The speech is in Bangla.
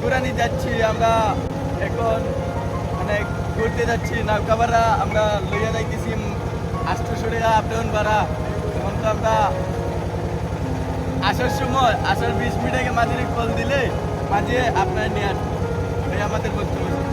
ঘুরানি যাচ্ছি, আমরা এখন মানে ঘুরতে যাচ্ছি নৌকা ভাড়া আমরা লইয়া যাইতেছি আটশোশো টাকা আপ ভাড়া এখন তো আমরা আসার সময়, আসার বিশ মিনিট আগে মাঝে কল দিলে মাঝে আপনার নিয়ে আসব। আমাদের বক্তব্য।